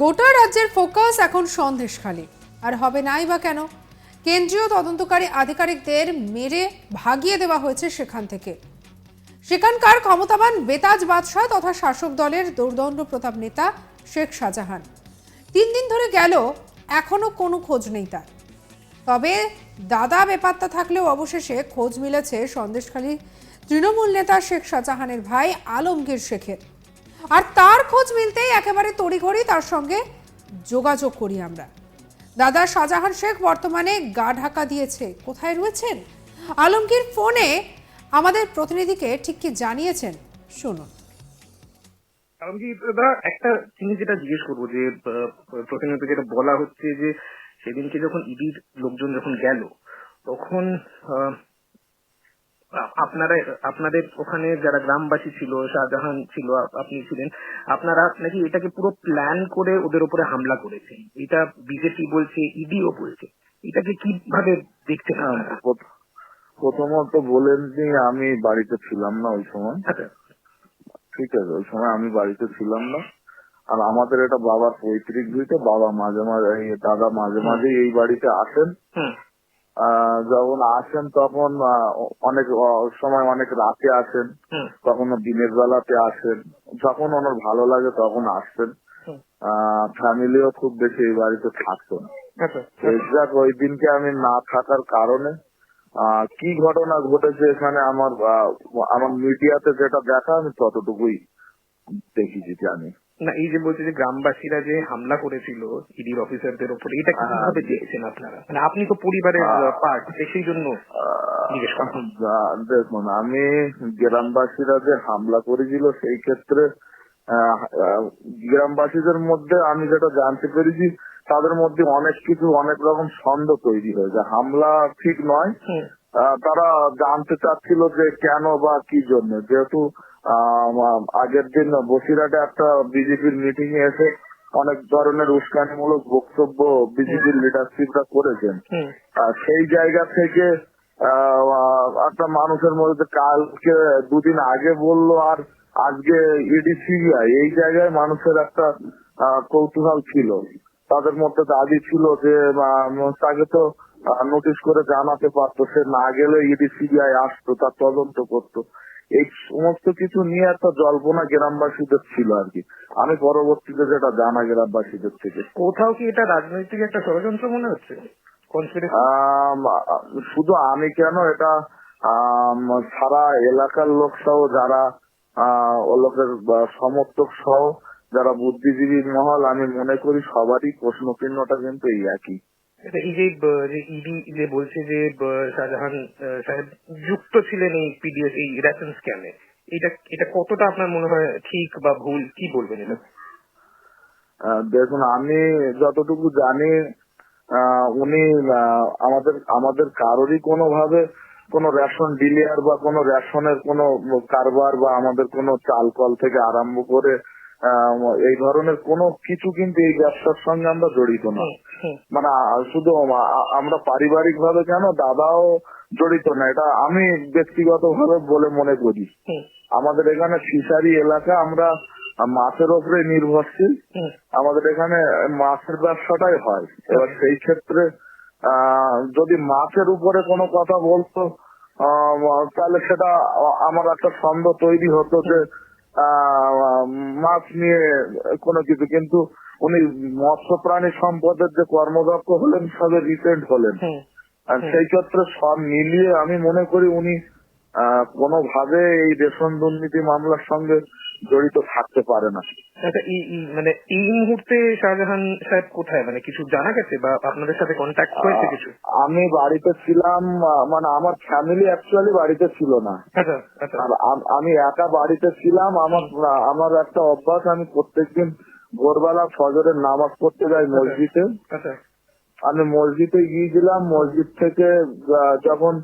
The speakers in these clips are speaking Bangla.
গোটা রাজ্যের ফোকাস এখন সন্দেশখালী। আর হবে নাই বা কেন? কেন্দ্রীয় তদন্তকারী আধিকারিকদের মেরে ভাগিয়ে দেওয়া হয়েছে সেখান থেকে। সেখানকার ক্ষমতাবান বেতাজ বাদশাহ তথা শাসক দলের দুর্দণ্ড প্রতাপ নেতা শেখ শাহজাহান। তিন দিন ধরে গেল, এখনও কোনো খোঁজ নেই তার। তবে দাদা বেপাত্তা থাকলেও অবশেষে খোঁজ মিলেছে সন্দেশখালী তৃণমূল নেতা শেখ শাহজাহানের ভাই আলমগীর শেখের। আর তার খোঁজ মিলতেই একেবারে তড়িঘড়ি তার সঙ্গে যোগাযোগ করি আমরা। দাদা শাহজাহান শেখ বর্তমানে গা ঢাকা দিয়েছে। কোথায় রয়েছেন? আলমগীর ফোনে আমাদের প্রতিনিধিকে ঠিক কি জানিয়েছেন? শুনুন। দাদা, একটা জিনিস যেটা জিজ্ঞেস করব যে প্রতিনিয়ত যেটা বলা হচ্ছে যে, সেদিনকে যখন ইডির লোকজন যখন গেল, তখন আপনারা আপনাদের ওখানে যারা গ্রামবাসী ছিল শাহজাহান ছিল আপনি ছিলেন আপনারা নাকি এটাকে পুরো প্ল্যান করে ওদের উপরে হামলা করেছেন? এটা বিজেপি বলছে ইডিও বলছে। এটাকে কীভাবে দেখছেন হ্যাঁ, প্রথমত বলেন যে আমি বাড়িতে ছিলাম না ওই সময়। আচ্ছা। ঠিক আছে ওই সময় আমি বাড়িতে ছিলাম না। আর আমাদের এটা বাবার পৈতৃক ভিটে বাবা মাঝে মাঝে দাদা মাঝে মাঝে এই বাড়িতে আসেন। যখন আসেন তখন অনেক সময় অনেক রাতে আসেন তখন দিনের বেলাতে আসেন। যখন ওনার ভালো লাগে তখন আসতেন। ফ্যামিলিও খুব বেশি এই বাড়িতে থাকতো না। আচ্ছা এক্সাক্ট ওই দিনকে আমি না থাকার কারণে কি ঘটনা ঘটেছে এখানে আমার আমার মিডিয়াতে যেটা দেখা আমি ততটুকুই দেখেছি জানি না এই যে বলছে যে গ্রামবাসীরা যে হামলা করেছিল ইডির অফিসারদের উপরে এটা হ্যাঁ। কীভাবে দেখছেন আপনারা? মানে আপনি তো পরিবারের পার্ট সেই জন্য দেখুন আমি গ্রামবাসীরা যে হামলা করেছিল সেই ক্ষেত্রে গ্রামবাসীদের মধ্যে আমি যেটা জানতে পেরেছি তাদের মধ্যে অনেক কিছু অনেক রকম সন্দেহ তৈরি হয়েছে। হামলা ঠিক নয়। তারা জানতে চাচ্ছিল যে কেন বা কি জন্য। যেহেতু আগের দিন বসিরহাটে একটা বিজেপির মিটিং এ এসে অনেক ধরনের উস্কানিমূলক বক্তব্য বিজেপির লিডারশিপরা করেছেন। আর সেই জায়গা থেকে একটা মানুষের মধ্যে কালকে দুদিন আগে বলল আর আজকে ইডি সিবিআই এই জায়গায় মানুষের একটা কৌতূহল ছিল। তাদের মধ্যে দাবি ছিল যে তাকে তো নোটিশ করে জানাতে পারতো। সে না গেলে ইডি সিবিআই আসতো তার তদন্ত করতো। এই সমস্ত কিছু নিয়ে একটা জল্পনা গ্রামবাসীদের ছিল আর কি। আমি পরবর্তীতে যেটা জানা গ্রামবাসীদের থেকে। কোথাও কি এটা রাজনৈতিক একটা ষড়যন্ত্র মনে হচ্ছে? শুধু আমি কেন এটা সারা এলাকার লোক সহ যারা ও লোকের সমর্থক সহ যারা বুদ্ধিজীবী মহল আমি মনে করি সবারই প্রশ্ন চিহ্নটা কিন্তু এই একই। এই যে ইডি যে বলছে যে শাহজাহান সাহেব যুক্ত ছিলেন এই পিডিএস এই রেশন স্ক্যামে এটা এটা কতটা আপনার মনে হয় ঠিক বা ভুল? কি বলবেন এটা? দেখুন, আমি যতটুকু জানি উনি আমাদের আমাদের কারোরই কোনোভাবে কোনো রেশন ডিলিয়ার বা কোনো রেশনের কোনো কারবার বা আমাদের কোনো চাল কল থেকে আরম্ভ করে এই ধরনের কোনো কিছু কিন্তু এই ব্যবসার সঙ্গে আমরা জড়িত না। মানে শুধু আমরা পারিবারিক ভাবে কেন দাদাও জড়িত না এটা আমি ব্যক্তিগত ভাবে বলে মনে করি। আমাদের এখানে ফিশারি এলাকা আমরা মাছের উপরে নির্ভরশীল। আমাদের এখানে মাছের ব্যবসাটাই হয়। এবার সেই ক্ষেত্রে আহ, যদি মাছের উপরে কোনো কথা বলতো তাহলে সেটা আমার একটা ছন্দ তৈরি হতো যে মাছ নিয়ে কোনো কিছু। কিন্তু উনি মৎস্য প্রাণী সম্পদের যে কর্মদক্ষ হলেন সবে রিসেন্ট হলেন। আর সেই ক্ষেত্রে সব মিলিয়ে আমি মনে করি উনি আহ, কোনোভাবে এই রেশন দুর্নীতি মামলার সঙ্গে জড়িত থাকতে পারে না। আচ্ছা এই মানে এই মুহূর্তে শাহজাহান সাহেব কোথায়? মানে কিছু জানা গেছে বা আপনাদের সাথে কন্ট্যাক্ট হয়েছে কিছু? আমি বাড়িতে ছিলাম মানে আমার ফ্যামিলি অ্যাকচুয়ালি বাড়িতে ছিল না। আচ্ছা আচ্ছা। আমি একা বাড়িতে ছিলাম আমার আমার একটা অভ্যাস আমি প্রত্যেকদিন ভোরবেলা ফজরের নামাজ পড়তে যাই মসজিদে। আচ্ছা। আমি মসজিদে গিয়েছিলাম মসজিদ থেকে যখন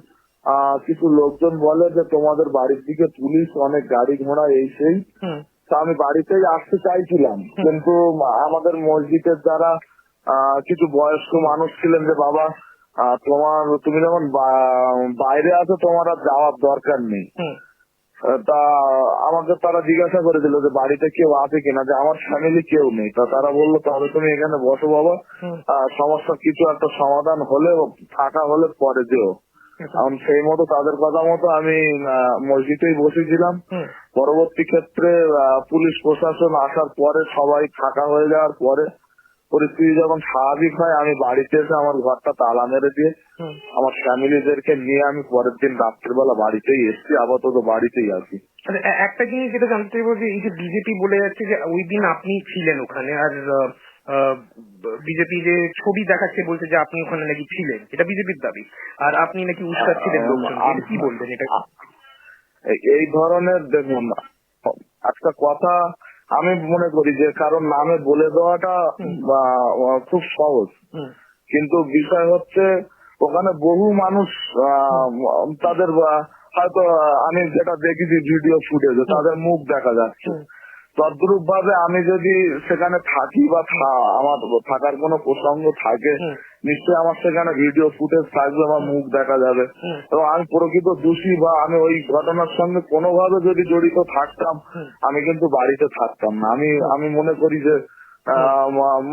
কিছু লোকজন বলে যে তোমাদের বাড়ির দিকে পুলিশ অনেক গাড়ি ঘোড়া এই সেই। তো আমি বাড়িতেই আসতে চাইছিলাম। কিন্তু আমাদের মসজিদের যারা আহ, কিছু বয়স্ক মানুষ ছিলেন যে বাবা তোমার তুমি যখন বাইরে আছো তোমার আর যাওয়ার দরকার নেই। তা আমাকে তারা জিজ্ঞাসা করেছিল যে বাড়িতে কেউ আছে কিনা? যে আমার ফ্যামিলি কেউ নেই। তা তারা বলল তাহলে তুমি এখানে বসো বাবা। সমস্যা কিছু একটা সমাধান হলে থাকা হলে পরে যেও। এখন সেই মতো তাদের কথা মতো আমি মসজিদেই বসেছিলাম। পরবর্তী ক্ষেত্রে পুলিশ প্রশাসন আসার পরে সবাই ফাঁকা হয়ে যাওয়ার পরে পরিস্থিতি যখন স্বাভাবিক হয় আমি বাড়িতে এসে আমার ঘরটা তালা মেরে দিয়ে আমার ফ্যামিলিদেরকে নিয়ে আমি পরের দিন রাত্রিবেলা বাড়িতেই এসছি আপাতত বাড়িতেই আছি। আচ্ছা, একটা জিনিস যেটা জানতে চাইব যে এই যে বিজেপি বলে যাচ্ছে যে ওই দিন আপনি ছিলেন ওখানে আর বিজেপি যে ছবি দেখাচ্ছে বলছে যে আপনি ওখানে নাকি ছিলেন এটা বিজেপির দাবি। আর আপনি নাকি উস্কাচ্ছিলেন লোকজন এটা কি বলবেন এটা? এই- ধরনের দেখুন একটা কথা আমি মনে করি যে কারণ নামে বলে দেওয়াটা খুব সহজ। কিন্তু বিষয় হচ্ছে ওখানে বহু মানুষ আহ, তাদের হয়তো আমি যেটা দেখেছি ভিডিও ফুটেজে তাদের মুখ দেখা যাচ্ছে। তদ্রূপ ভাবে আমি যদি সেখানে থাকি বা আমার থাকার কোনো প্রসঙ্গ থাকে। নিশ্চয়ই আমার সেখানে ভিডিও ফুটেজ থাকবে আমার মুখ দেখা যাবে। এবং আমি প্রকৃত দোষী বা আমি ওই ঘটনার সঙ্গে কোনোভাবে যদি জড়িত থাকতাম আমি কিন্তু বাড়িতে থাকতাম না। আমি আমি মনে করি যে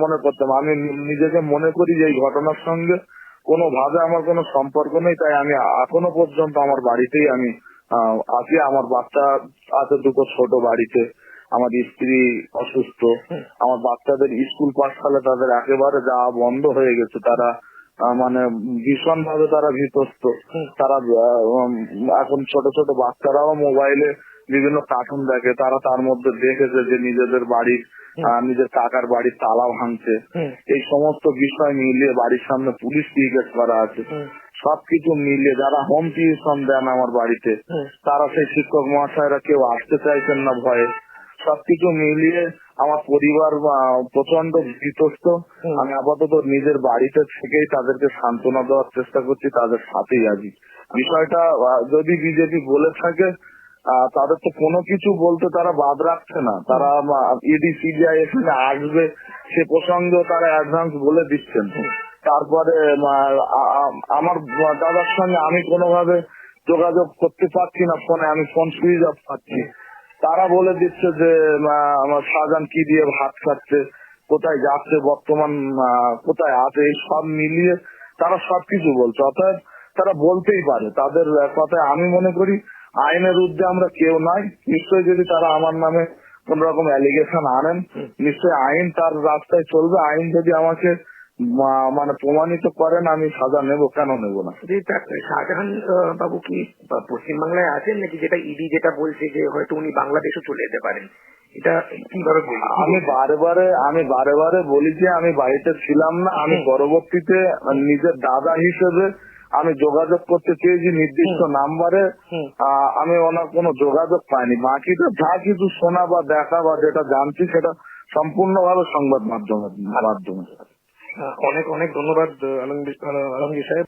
মনে করতাম আমি নিজেকে মনে করি যে এই ঘটনার সঙ্গে কোনোভাবে আমার কোনো সম্পর্ক নেই তাই আমি এখনও পর্যন্ত আমার বাড়িতেই আমি আছি। আমার বাচ্চা আছে দুটো ছোট বাড়িতে। আমার স্ত্রী অসুস্থ আমার বাচ্চাদের স্কুল পাঠশালা তাদের একেবারে যাওয়া বন্ধ হয়ে গেছে তারা মানে ভীষণ ভাবে তারা ভীতস্ত তারা এখন ছোট ছোট বাচ্চারাও মোবাইলে বিভিন্ন কার্টুন দেখে তারা তার মধ্যে দেখেছে যে নিজেদের বাড়ির নিজের কাকার বাড়ির তালা ভাঙছে। এই সমস্ত বিষয় মিলিয়ে বাড়ির সামনে পুলিশ পিকেট করা আছে। সবকিছু মিলিয়ে যারা হোম টিউশন দেন আমার বাড়িতে তারা সেই শিক্ষক মহাশয়রা কেউ আসতে চাইছেন না ভয়ে। সবকিছু মিলিয়ে আমার পরিবার প্রচণ্ড বিতস্ত আমি আপাতত নিজের বাড়িতে থেকেই তাদেরকে সান্ত্বনা দেওয়ার চেষ্টা করছি তাদের সাথেই আছি। বিষয়টা যদি বিজেপি বলে থাকে তাদের তো কোনো কিছু বলতে তারা বাদ রাখছে না। তারা ইডি সিবিআই এখানে আসবে সে প্রসঙ্গেও তারা অ্যাডভান্স বলে দিচ্ছেন। তারপরে আমার দাদার সঙ্গে আমি কোনোভাবে যোগাযোগ করতে পারছি না ফোনে আমি ফোন সুইচ অফ পাচ্ছি তারা বলে দিচ্ছে যে আমার শাহজাহান কি দিয়ে ভাত খাচ্ছে? কোথায় যাচ্ছে? বর্তমান কোথায় আছে? এই সব মিলিয়ে তারা সবকিছু বলছে। অর্থাৎ তারা বলতেই পারে। তাদের কথায় আমি মনে করি আইনের ঊর্ধ্বে আমরা কেউ নাই। নিশ্চয়ই যদি তারা আমার নামে কোন রকম অ্যালিগেশন আনেন নিশ্চয়ই আইন তার রাস্তায় চলবে। আইন যদি আমাকে মানে প্রমাণিত করেন আমি সাজা নেব কেন নেব না? শাহজাহান বাবু কি পশ্চিমবাংলায় আছেন নাকি? যেটা ইডি যেটা বলছে যে হয়তো উনি বাংলাদেশও চলে যেতে পারেন। এটা কীভাবে আমি বারে আমি বারে বারে বলি যে আমি বাড়িতে ছিলাম না আমি পরবর্তীতে নিজের দাদা হিসেবে আমি যোগাযোগ করতে চেয়েছি নির্দিষ্ট নাম্বারে। আমি ওনার কোনো যোগাযোগ পাইনি। বাকিটা যা কিছু শোনা বা দেখা বা যেটা জানছি সেটা সম্পূর্ণভাবে সংবাদ মাধ্যমের মাধ্যমে। অনেক অনেক ধন্যবাদ আলমগীর সাহেব।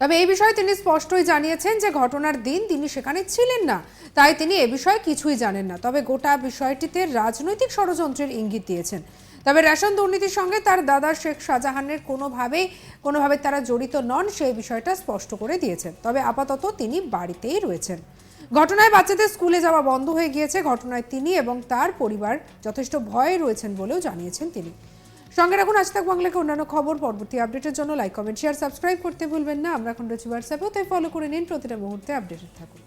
তবে এই বিষয়ে তিনি স্পষ্টই জানিয়েছেন যে ঘটনার দিন তিনি সেখানে ছিলেন না। তাই তিনি এ বিষয়ে কিছুই জানেন না। তবে গোটা বিষয়টিতে রাজনৈতিক ষড়যন্ত্রের ইঙ্গিত দিয়েছেন। তবে রেশন দুর্নীতির সঙ্গে তার দাদা শেখ শাহজাহানের কোনোভাবেই, কোনোভাবে তারা জড়িত নন সেই বিষয়টা স্পষ্ট করে দিয়েছেন। তবে আপাতত তিনি বাড়িতেই রয়েছেন। ঘটনায় বাচ্চাদের স্কুলে যাওয়া বন্ধ হয়ে গিয়েছে। ঘটনায় তিনি এবং তার পরিবার যথেষ্ট ভয়ে রয়েছেন বলেও জানিয়েছেন তিনি। সঙ্গে রাখুন, আজ তাক বাংলাকে অন্যান্য খবর, পরবর্তী আপডেটের জন্য লাইক কমেন্ট শেয়ার সাবস্ক্রাইব করতে ভুলবেন না। আমরা এখন রয়েছি হোয়াটসঅ্যাপেও তাই ফলো করে নিন। প্রতিটা মুহূর্তে আপডেটেড থাকুন।